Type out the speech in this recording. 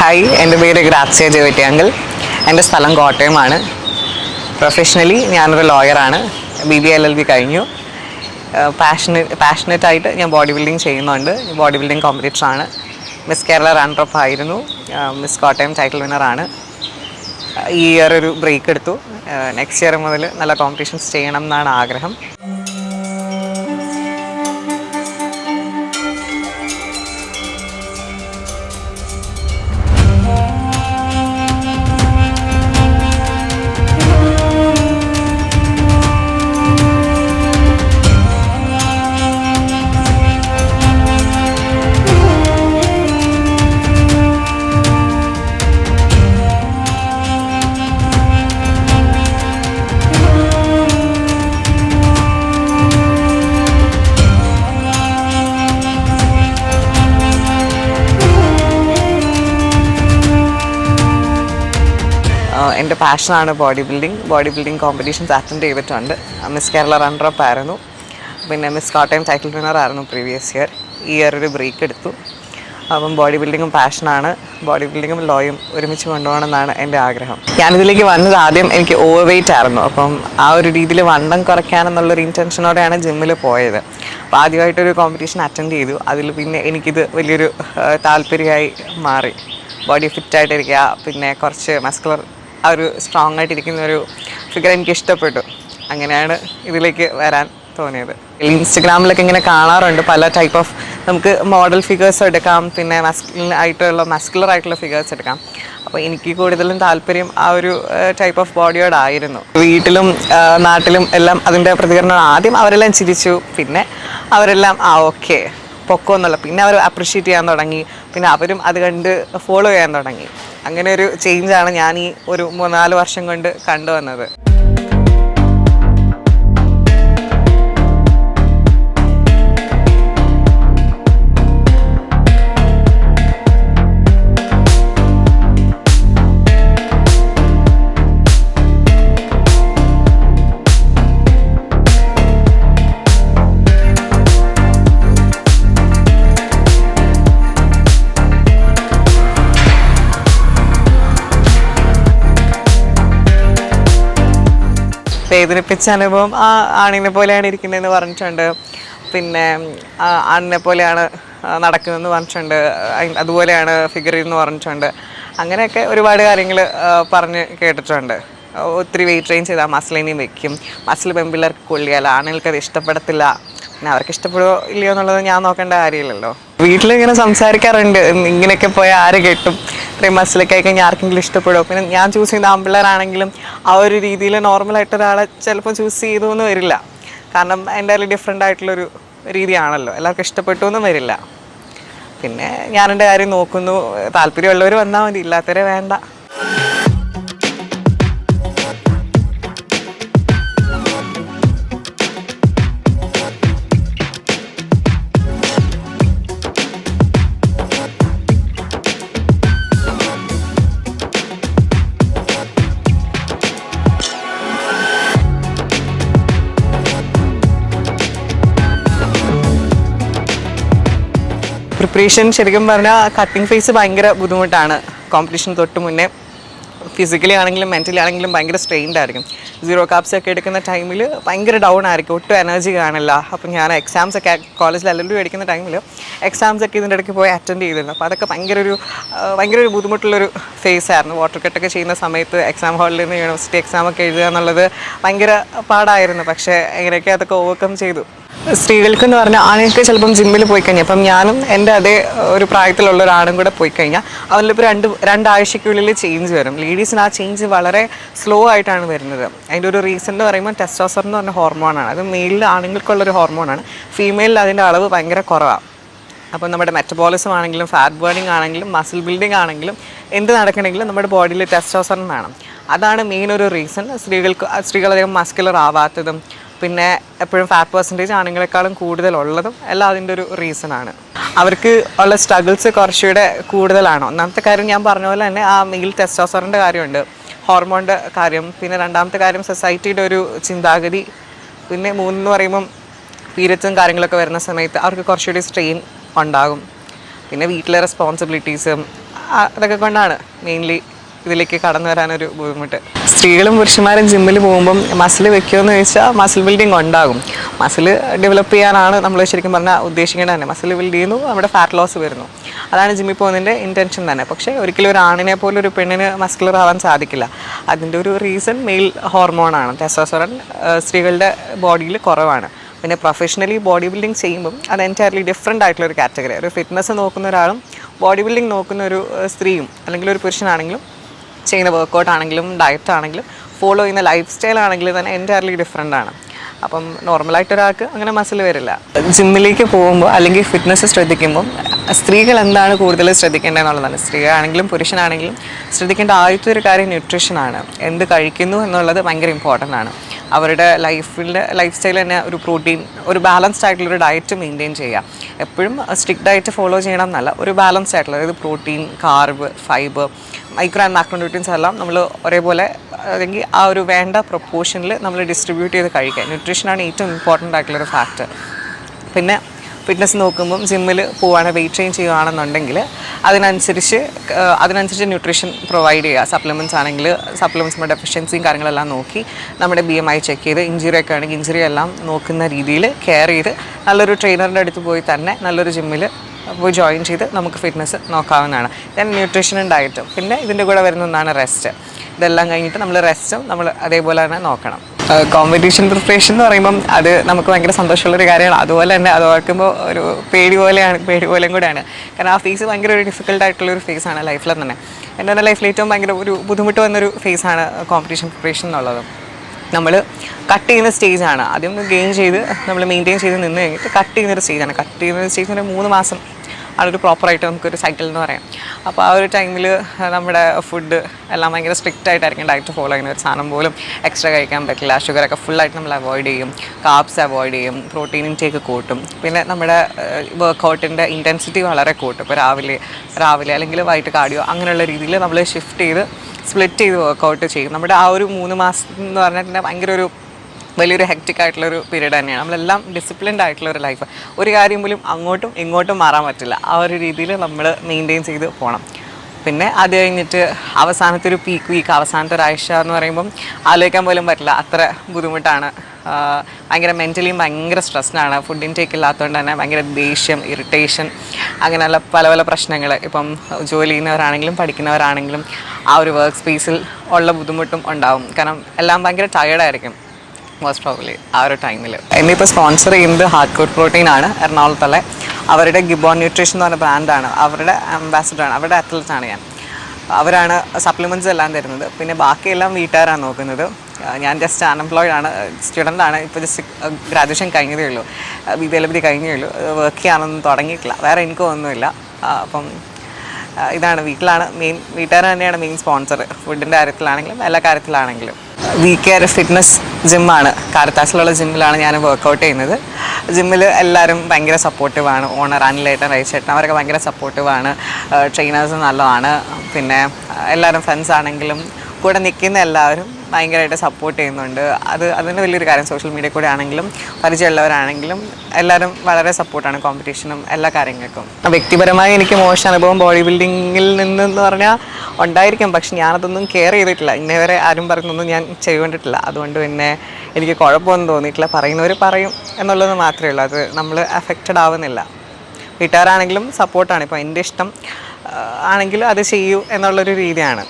Hi എന്റെ പേര് ഗ്രാസ്യ ജോയിറ്റിയാങ്കൽ എന്റെ സ്ഥലം കോട്ടയമാണ്. പ്രൊഫഷണലി ഞാനൊരു ലോയറാണ് B B L L B കഴിഞ്ഞു. പാഷനറ്റ് പാഷനറ്റ് ആയിട്ട് ഞാൻ ബോഡി ബിൽഡിംഗ് ചെയ്യുന്നുണ്ട് ബോഡി ബിൽഡിംഗ് കോമ്പറ്റീറ്ററാണ് മിസ് കേരള റണ്ണറപ്പ് ആയിരുന്നു. മിസ് കോട്ടയം ടൈറ്റിൽ വിന്നറാണ് ഈ ഇയർ ഒരു ബ്രേക്ക് എടുത്തു. നെക്സ്റ്റ് ഇയർ മുതൽ നല്ല കോമ്പറ്റീഷൻസ് ചെയ്യണം എന്നാണ് ആഗ്രഹം. പാഷനാണ് body building. Body building competitions attend ചെയ്തിട്ടുണ്ട്. മിസ് കേരള റണ്ണറപ്പ് ആയിരുന്നു. പിന്നെ മിസ് കോട്ടയം ടൈറ്റിൽ വിന്നർ ആയിരുന്നു പ്രീവിയസ് ഇയർ ഈ ഇയർ ഒരു ബ്രേക്ക് എടുത്തു. അപ്പം ബോഡി ബിൽഡിങ്ങും പാഷനാണ്. ബോഡി ബിൽഡിങ്ങും ലോയും ഒരുമിച്ച് കൊണ്ടുപോകണമെന്നാണ് എന്റെ ആഗ്രഹം. ഞാനിതിലേക്ക് വന്നത് ആദ്യം എനിക്ക് ഓവർ വെയിറ്റ് ആയിരുന്നു. അപ്പം ആ ഒരു രീതിയിൽ വണ്ണം കുറയ്ക്കാനെന്നുള്ളൊരു ഇന്റൻഷനോടെയാണ് ജിമ്മിൽ പോയത്. അപ്പോൾ ആദ്യമായിട്ടൊരു കോമ്പറ്റീഷൻ അറ്റൻഡ് ചെയ്തു. അതിൽ പിന്നെ എനിക്കിത് വലിയൊരു താല്പര്യമായി മാറി. ബോഡി ഫിറ്റായിട്ടിരിക്കുക പിന്നെ കുറച്ച് മസ്കുലർ ആ ഒരു സ്ട്രോങ് ആയിട്ടിരിക്കുന്ന ഒരു ഫിഗർ എനിക്ക് ഇഷ്ടപ്പെട്ടു. അങ്ങനെയാണ് ഇതിലേക്ക് വരാൻ തോന്നിയത്. ഇൻസ്റ്റഗ്രാമിലൊക്കെ ഇങ്ങനെ കാണാറുണ്ട്. പല ടൈപ്പ് ഓഫ് നമുക്ക് മോഡൽ ഫിഗേഴ്സ് എടുക്കാം പിന്നെ മസ്കുലർ ആയിട്ടുള്ള മസ്കുലർ ആയിട്ടുള്ള ഫിഗേഴ്സ് എടുക്കാം. അപ്പോൾ എനിക്ക് കൂടുതലും താല്പര്യം ആ ഒരു ടൈപ്പ് ഓഫ് ബോഡിയോടായിരുന്നു വീട്ടിലും നാട്ടിലും എല്ലാം അതിന്റെ പ്രതികരണം ആദ്യം അവരെല്ലാം ചിരിച്ചു. പിന്നെ അവരെല്ലാം ആ ഓക്കെ പൊക്കോ എന്നുള്ള. പിന്നെ അവർ അപ്രിഷ്യേറ്റ് ചെയ്യാൻ തുടങ്ങി. പിന്നെ അവരും അത് കണ്ട് ഫോളോ ചെയ്യാൻ തുടങ്ങി. അങ്ങനെ ഒരു ചേഞ്ചാണ് ഞാൻ ഈ ഒരു മൂന്നാൽ വർഷം കൊണ്ട് കണ്ടുവന്നത്. വേദനിപ്പിച്ച അനുഭവം ആ ആണിനെ പോലെയാണ് ഇരിക്കുന്നതെന്ന് പറഞ്ഞിട്ടുണ്ട്. പിന്നെ ആണിനെ പോലെയാണ് നടക്കുന്നതെന്ന് പറഞ്ഞിട്ടുണ്ട്. അതുപോലെയാണ് ഫിഗർ എന്ന് പറഞ്ഞിട്ടുണ്ട്. അങ്ങനെയൊക്കെ ഒരുപാട് കാര്യങ്ങൾ പറഞ്ഞ് കേട്ടിട്ടുണ്ട്. ഒത്തിരി വെയിറ്റ് ട്രെയിൻ ചെയ്താൽ മസിലിനെയും വെക്കും. മസിൽ പെമ്പിള്ളേർക്ക് കൊള്ളിയാൽ ആണുങ്ങൾക്ക് അത് ഇഷ്ടപ്പെടത്തില്ല. പിന്നെ അവർക്ക് ഇഷ്ടപ്പെടുമോ ഇല്ലയോ എന്നുള്ളത് ഞാൻ നോക്കേണ്ട കാര്യമില്ലല്ലോ. വീട്ടിലിങ്ങനെ സംസാരിക്കാറുണ്ട്. ഇങ്ങനെയൊക്കെ പോയാൽ ആര് കെട്ടും? ഇത്രയും മസിലൊക്കെ ആയി ആർക്കെങ്കിലും ഇഷ്ടപ്പെടുമോ പിന്നെ ഞാൻ ചൂസ് ചെയ്യുന്ന ആമ്പിള്ളേരാണെങ്കിലും ആ ഒരു രീതിയിൽ നോർമലായിട്ട് ഒരാളെ ചിലപ്പോൾ ചൂസ് ചെയ്തു എന്ന് വരില്ല. കാരണം എന്റെ ഡിഫറെന്റ് ആയിട്ടുള്ളൊരു രീതിയാണല്ലോ. എല്ലാവർക്കും ഇഷ്ടപ്പെട്ടു എന്നും വരില്ല. പിന്നെ ഞാനെന്റെ കാര്യം നോക്കുന്നു. താല്പര്യമുള്ളവർ വന്നാൽ മതി. ഇല്ലാത്തവരെ വേണ്ട. പ്രിപ്പറേഷൻ ശരിക്കും പറഞ്ഞാൽ കട്ടിങ് ഫേസ് ഭയങ്കര ബുദ്ധിമുട്ടാണ്. കോമ്പറ്റീഷൻ തൊട്ട് മുന്നേ. ഫിസിക്കലി ആണെങ്കിലും മെന്റലി ആണെങ്കിലും ഭയങ്കര സ്ട്രെയിൻഡ് ആയിരിക്കും. സീറോ കാപ്സ് ഒക്കെ എടുക്കുന്ന ടൈമിൽ ഭയങ്കര ഡൗൺ ആയിരിക്കും. ഒട്ടും എനർജി കാണില്ല. അപ്പം ഞാൻ എക്സാംസ് ഒക്കെ കോളേജിൽ എൽ എടുക്കുന്ന ടൈമിൽ എക്സാംസ് ഒക്കെ ഇതിന്റെ ഇടയ്ക്ക് പോയി അറ്റൻഡ് ചെയ്തിരുന്നു. അപ്പോൾ അതൊക്കെ ഭയങ്കര ഒരു ഭയങ്കര ഒരു ബുദ്ധിമുട്ടുള്ളൊരു ഫേസ് ആയിരുന്നു. വാട്ടർ കട്ടൊക്കെ ചെയ്യുന്ന സമയത്ത് എക്സാം ഹാളിൽ നിന്ന് യൂണിവേഴ്സിറ്റി എക്സാം ഒക്കെ എഴുതുക എന്നുള്ളത് ഭയങ്കര പാടായിരുന്നു. പക്ഷേ എങ്ങനെയൊക്കെ അതൊക്കെ ഓവർകം ചെയ്തു. സ്ത്രീകൾക്ക് എന്ന് പറഞ്ഞാൽ ആണുങ്ങൾക്ക് ചിലപ്പം ജിമ്മിൽ പോയി കഴിഞ്ഞാൽ അപ്പം ഞാനും എന്റെ അതേ ഒരു പ്രായത്തിലുള്ള ഒരാളും കൂടെ പോയി കഴിഞ്ഞാൽ അതിലിപ്പോൾ രണ്ട് രണ്ടാഴ്ചയ്ക്കുള്ളിൽ ചേഞ്ച് വരും. ലേഡീസിന് ആ ചേഞ്ച് വളരെ സ്ലോ ആയിട്ടാണ് വരുന്നത്. അതിന്റെ ഒരു റീസൺ എന്ന് പറയുമ്പോൾ ടെസ്റ്റോസർ എന്ന് പറഞ്ഞ ഹോർമോണാണ് അത് മെയിലിൽ ആണുങ്ങൾക്കുള്ളൊരു ഹോർമോണാണ് ഫീമെയിലിൽ അതിന്റെ അളവ് ഭയങ്കര കുറവാണ് അപ്പോൾ നമ്മുടെ മെറ്റബോളിസം ആണെങ്കിലും ഫാറ്റ് ബേണിംഗ് ആണെങ്കിലും മസിൽ ബിൽഡിംഗ് ആണെങ്കിലും എന്ത് നടക്കണമെങ്കിലും നമ്മുടെ ബോഡിയിൽ ടെസ്റ്റോസറൻ വേണം അതാണ് മെയിൻ ഒരു റീസൺ സ്ത്രീകൾക്ക് സ്ത്രീകൾ അധികം മസ്കുലർ ആവാത്തതും പിന്നെ എപ്പോഴും ഫാറ്റ് പെർസെന്റേജ് ആണുങ്ങളെക്കാളും കൂടുതലുള്ളതും എല്ലാം അതിന്റെ ഒരു റീസണാണ് അവർക്ക് ഉള്ള സ്ട്രഗിൾസ് കുറച്ചുകൂടെ കൂടുതലാണ്. ഒന്നാമത്തെ കാര്യം ഞാൻ പറഞ്ഞ പോലെ തന്നെ ആ മെയിൽ ടെസ്റ്റോസറിന്റെ കാര്യമുണ്ട്. ഹോർമോണിന്റെ കാര്യം. പിന്നെ രണ്ടാമത്തെ കാര്യം സൊസൈറ്റിയുടെ ഒരു ചിന്താഗതി. പിന്നെ മൂന്നെന്ന് പറയുമ്പം പീരിയഡ്സും കാര്യങ്ങളൊക്കെ വരുന്ന സമയത്ത് അവർക്ക് കുറച്ചുകൂടി സ്ട്രെയിൻ ഉണ്ടാകും. പിന്നെ വീട്ടിലെ റെസ്പോൺസിബിലിറ്റീസും അതൊക്കെ കൊണ്ടാണ്. മെയിൻലി ഇതിലേക്ക് കടന്നു വരാനൊരു ബുദ്ധിമുട്ട്. സ്ത്രീകളും പുരുഷന്മാരും ജിമ്മിൽ പോകുമ്പം മസിൽ വെക്കുമെന്ന് ചോദിച്ചാൽ മസിൽ ബിൽഡിംഗ് ഉണ്ടാകും. മസിൽ ഡെവലപ്പ് ചെയ്യാനാണ് നമ്മൾ ശരിക്കും പറഞ്ഞാൽ ഉദ്ദേശിക്കേണ്ടത് തന്നെ. മസിൽ ബിൽഡ് ചെയ്യുന്നു നമ്മുടെ ഫാറ്റ് ലോസ് വരുന്നു. അതാണ് ജിമ്മിൽ പോകുന്നതിന്റെ ഇന്റൻഷൻ തന്നെ. പക്ഷേ ഒരിക്കലും ഒരു ആണിനെ പോലെ ഒരു പെണ്ണിന് മസ്കുലർ ആവാൻ സാധിക്കില്ല. അതിന്റെ ഒരു റീസൺ മെയിൽ ഹോർമോണാണ് ടെസ്റ്റോസ്റ്ററോൺ സ്ത്രീകളുടെ ബോഡിയിൽ കുറവാണ്. പിന്നെ പ്രൊഫഷണലി ബോഡി ബിൽഡിംഗ് ചെയ്യുമ്പം അത് എന്റയർലി ഡിഫറെന്റ് ആയിട്ടുള്ള ഒരു കാറ്റഗറി ഒരു ഫിറ്റ്നസ് നോക്കുന്ന ഒരാളും ബോഡി ബിൽഡിംഗ് നോക്കുന്ന ഒരു സ്ത്രീയും അല്ലെങ്കിൽ ഒരു പുരുഷനാണെങ്കിലും ചെയ്യുന്ന വർക്കൗട്ട് ആണെങ്കിലും ഡയറ്റ് ആണെങ്കിലും ഫോളോ ചെയ്യുന്ന ലൈഫ് സ്റ്റൈൽ ആണെങ്കിലും തന്നെ എന്റയർലി ഡിഫറെന്റ് ആണ്. അപ്പം നോർമലായിട്ട് ഒരാൾക്ക് അങ്ങനെ മസിൽ വരില്ല. ജിമ്മിലേക്ക് പോകുമ്പോൾ അല്ലെങ്കിൽ ഫിറ്റ്നസ് ശ്രദ്ധിക്കുമ്പോൾ സ്ത്രീകൾ എന്താണ് കൂടുതൽ ശ്രദ്ധിക്കേണ്ടതെന്നുള്ളതാണ് സ്ത്രീയാണെങ്കിലും പുരുഷനാണെങ്കിലും ശ്രദ്ധിക്കേണ്ട ആദ്യത്തെ ഒരു കാര്യം ന്യൂട്രീഷനാണ് എന്ത് കഴിക്കുന്നു എന്നുള്ളത് ഭയങ്കര ഇമ്പോർട്ടന്റ് ആണ്. അവരുടെ ലൈഫിന്റെ ലൈഫ് സ്റ്റൈൽ തന്നെ ഒരു പ്രോട്ടീൻ ഒരു ബാലൻസ്ഡ് ആയിട്ടുള്ള ഒരു ഡയറ്റ് മെയിന്റെയിൻ ചെയ്യുക എപ്പോഴും സ്ട്രിക്റ്റ് ഡയറ്റ് ഫോളോ ചെയ്യണം എന്നല്ല ഒരു ബാലൻസ്ഡ് ആയിട്ടുള്ള അതായത് protein carb fibre micro and macro nutrients എല്ലാം നമ്മൾ ഒരേപോലെ അല്ലെങ്കിൽ ആ ഒരു വേണ്ട പ്രൊപ്പോർഷനിൽ നമ്മൾ ഡിസ്ട്രിബ്യൂട്ട് ചെയ്ത് കഴിക്കുക. ന്യൂട്രീഷനാണ് ഏറ്റവും ഇമ്പോർട്ടന്റ് ആയിട്ടുള്ളൊരു ഫാക്ടർ പിന്നെ ഫിറ്റ്നസ് നോക്കുമ്പം ജിമ്മിൽ പോവാണ് വെയിറ്റ് ട്രെയിൻ ചെയ്യുകയാണെന്നുണ്ടെങ്കിൽ അതിനനുസരിച്ച് അതിനനുസരിച്ച് ന്യൂട്രീഷൻ പ്രൊവൈഡ് ചെയ്യുക. സപ്ലിമെന്റ്സ് ആണെങ്കിൽ സപ്ലിമെന്റ്സിന്റെ ഡെഫിഷ്യൻസിയും കാര്യങ്ങളെല്ലാം നോക്കി നമ്മുടെ ബി എം ഐ ചെക്ക് ചെയ്ത് ഇഞ്ചുറി ഒക്കെ ആണെങ്കിൽ ഇഞ്ചുറി എല്ലാം നോക്കുന്ന രീതിയിൽ കെയർ ചെയ്ത് നല്ലൊരു ട്രെയിനറിന്റെ അടുത്ത് പോയി തന്നെ നല്ലൊരു ജിമ്മിൽ പോയി ജോയിൻ ചെയ്ത് നമുക്ക് ഫിറ്റ്നസ് നോക്കാവുന്നതാണ്. ദെൻ ന്യൂട്രീഷനും ഡയറ്റും പിന്നെ ഇതിന്റെ കൂടെ വരുന്ന ഒന്നാണ് റെസ്റ്റ് ഇതെല്ലാം കഴിഞ്ഞിട്ട് നമ്മൾ റെസ്റ്റും നമ്മൾ അതേപോലെ തന്നെ നോക്കണം. കോമ്പറ്റീഷൻ പ്രിപ്പറേഷൻ എന്ന് പറയുമ്പം അത് നമുക്ക് ഭയങ്കര സന്തോഷമുള്ളൊരു കാര്യമാണ്. അതുപോലെ തന്നെ അത് ഓർക്കുമ്പോൾ ഒരു പേടി പോലെയാണ് പേടി പോലെയും കൂടെയാണ്. കാരണം ആ ഫേസ് ഭയങ്കര ഒരു ഡിഫിക്കൽട്ട് ആയിട്ടുള്ള ഒരു ഫേസാണ് ലൈഫിൽ തന്നെ. എന്റെ തന്നെ ലൈഫിൽ ഏറ്റവും ഭയങ്കര ഒരു ബുദ്ധിമുട്ട് വന്നൊരു ഫേസാണ് കോമ്പറ്റീഷൻ പ്രിപ്പറേഷൻ എന്നുള്ളത്. നമ്മൾ കട്ട് ചെയ്യുന്ന സ്റ്റേജാണ് ആദ്യം ഗെയിൻ ചെയ്ത് നമ്മൾ മെയിന്റെയിൻ ചെയ്ത് നിന്ന് കഴിഞ്ഞിട്ട് കട്ട് ചെയ്യുന്നൊരു സ്റ്റേജാണ് കട്ട് ചെയ്യുന്ന സ്റ്റേജ് മൂന്ന് മാസം ആളൊരു പ്രോപ്പറായിട്ട് നമുക്കൊരു സൈക്കിൾ എന്ന് പറയാം. അപ്പോൾ ആ ഒരു ടൈമിൽ നമ്മുടെ ഫുഡ് എല്ലാം ഭയങ്കര സ്ട്രിക്റ്റ് ആയിട്ടായിരിക്കും ഡയറ്റ് ഫോളോ ചെയ്യുന്ന ഒരു സാധനം പോലും എക്സ്ട്രാ കഴിക്കാൻ പറ്റില്ല. ഷുഗറൊക്കെ ഫുള്ളായിട്ട് നമ്മൾ അവോയ്ഡ് ചെയ്യും. കാപ്സ് അവോയ്ഡ് ചെയ്യും. പ്രോട്ടീൻ ഇൻടേക്ക് കൂട്ടും. പിന്നെ നമ്മുടെ വർക്കൗട്ടിന്റെ ഇന്റൻസിറ്റി വളരെ കൂട്ടും. ഇപ്പോൾ രാവിലെ രാവിലെ അല്ലെങ്കിൽ വൈകിട്ട് കാർഡിയോ അങ്ങനെയുള്ള രീതിയിൽ നമ്മൾ ഷിഫ്റ്റ് ചെയ്ത് സ്പ്ലിറ്റ് ചെയ്ത് വർക്കൗട്ട് ചെയ്യും. നമ്മുടെ ആ ഒരു മൂന്ന് മാസം എന്ന് പറഞ്ഞിട്ടുണ്ടെങ്കിൽ ഭയങ്കര ഒരു വലിയൊരു ഹെക്റ്റിക് ആയിട്ടുള്ളൊരു പീരീഡ് തന്നെയാണ്. നമ്മളെല്ലാം ഡിസിപ്ലിൻഡ് ആയിട്ടുള്ള ഒരു ലൈഫ് ഒരു കാര്യം പോലും അങ്ങോട്ടും ഇങ്ങോട്ടും മാറാൻ പറ്റില്ല. ആ ഒരു രീതിയിൽ നമ്മൾ മെയിന്റെയിൻ ചെയ്ത് പോകണം പിന്നെ അത് കഴിഞ്ഞിട്ട് അവസാനത്തെ ഒരു പീക്ക് വീക്ക് അവസാനത്തെ ഒരാഴ്ച എന്ന് പറയുമ്പം ആലോചിക്കാൻ പോലും പറ്റില്ല. അത്ര ബുദ്ധിമുട്ടാണ്. ഭയങ്കര മെന്റലിയും ഭയങ്കര സ്ട്രെസ്സിനാണ് ഫുഡ് ഇൻടേക്ക് ഇല്ലാത്തതുകൊണ്ട് തന്നെ ഭയങ്കര ദേഷ്യം ഇറിറ്റേഷൻ അങ്ങനെയുള്ള പല പല പ്രശ്നങ്ങൾ ഇപ്പം ജോലി ചെയ്യുന്നവരാണെങ്കിലും പഠിക്കുന്നവരാണെങ്കിലും ആ ഒരു വർക്ക് സ്പേസിൽ ഉള്ള ബുദ്ധിമുട്ടും ഉണ്ടാവും. കാരണം എല്ലാം ഭയങ്കര ടയേർഡായിരിക്കും മോസ്റ്റ് പ്രോബ്ലി ആ ഒരു ടൈമിൽ എന്നെ ഇപ്പോൾ സ്പോൺസർ ചെയ്യുന്നത് ഹാർഡ് കോഡ് പ്രോട്ടീൻ ആണ് എറണാകുളത്തുള്ള. അവരുടെ ഗിബോൺ ന്യൂട്രീഷൻ എന്ന് പറഞ്ഞ ബ്രാൻഡാണ് അവരുടെ അംബാസിഡറാണ് അവരുടെ അത്ലറ്റ് ആണ് ഞാൻ. അവരാണ് സപ്ലിമെന്റ്സ് എല്ലാം തരുന്നത്. പിന്നെ ബാക്കിയെല്ലാം വീട്ടുകാരാണ് നോക്കുന്നത്. ഞാൻ ജസ്റ്റ് അൺഎംപ്ലോയിഡ് ആണ്. സ്റ്റുഡന്റ് ആണ്. ഇപ്പോൾ ജസ്റ്റ് ഗ്രാജുവേഷൻ കഴിഞ്ഞതേ ഉള്ളൂ. ബി ബി കഴിഞ്ഞേ ഉള്ളൂ വർക്ക് ചെയ്യാനൊന്നും തുടങ്ങിയിട്ടില്ല. വേറെ എനിക്കും ഒന്നുമില്ല. അപ്പം ഇതാണ്. വീട്ടിലാണ് മെയിൻ വീട്ടുകാർ തന്നെയാണ് മെയിൻ സ്പോൺസർ ഫുഡിന്റെ കാര്യത്തിലാണെങ്കിലും എല്ലാ കാര്യത്തിലാണെങ്കിലും. വി കെയർ ഫിറ്റ്നസ് ജിമ്മാണ് കാരത്താസിലുള്ള ജിമ്മിലാണ് ഞാൻ വർക്കൗട്ട് ചെയ്യുന്നത്. ജിമ്മിൽ എല്ലാവരും ഭയങ്കര സപ്പോർട്ടീവാണ് ഓണർ അനിലേട്ടൻ റൈച്ചേട്ടൻ അവരൊക്കെ ഭയങ്കര സപ്പോർട്ടീവാണ് ട്രെയിനേഴ്സ് നല്ലതാണ്. പിന്നെ എല്ലാവരും ഫ്രണ്ട്സ് ആണെങ്കിലും കൂടെ നിൽക്കുന്ന എല്ലാവരും ഭയങ്കരമായിട്ട് സപ്പോർട്ട് ചെയ്യുന്നുണ്ട്. അത് അതിന് വലിയൊരു കാര്യം സോഷ്യൽ മീഡിയ കൂടെ ആണെങ്കിലും പരിചയമുള്ളവരാണെങ്കിലും എല്ലാവരും വളരെ സപ്പോർട്ടാണ് കോമ്പറ്റീഷനും എല്ലാ കാര്യങ്ങൾക്കും. വ്യക്തിപരമായി എനിക്ക് മോശം അനുഭവം ബോഡി ബിൽഡിങ്ങിൽ നിന്നെന്ന് പറഞ്ഞാൽ ഉണ്ടായിരിക്കും. പക്ഷെ ഞാനതൊന്നും കെയർ ചെയ്തിട്ടില്ല. ഇന്നേ വരെ ആരും പറയുന്നൊന്നും ഞാൻ ചെയ്യേണ്ടിട്ടില്ല അതുകൊണ്ട് പിന്നെ എനിക്ക് കുഴപ്പമൊന്നും തോന്നിയിട്ടില്ല. പറയുന്നവർ പറയും എന്നുള്ളത് മാത്രമേ ഉള്ളൂ. അത് നമ്മൾ അഫക്റ്റഡ് ആവുന്നില്ല. വീട്ടുകാരാണെങ്കിലും സപ്പോർട്ടാണ് ഇപ്പോൾ എന്റെ ഇഷ്ടം ആണെങ്കിൽ അത് ചെയ്യൂ എന്നുള്ളൊരു രീതിയാണ്.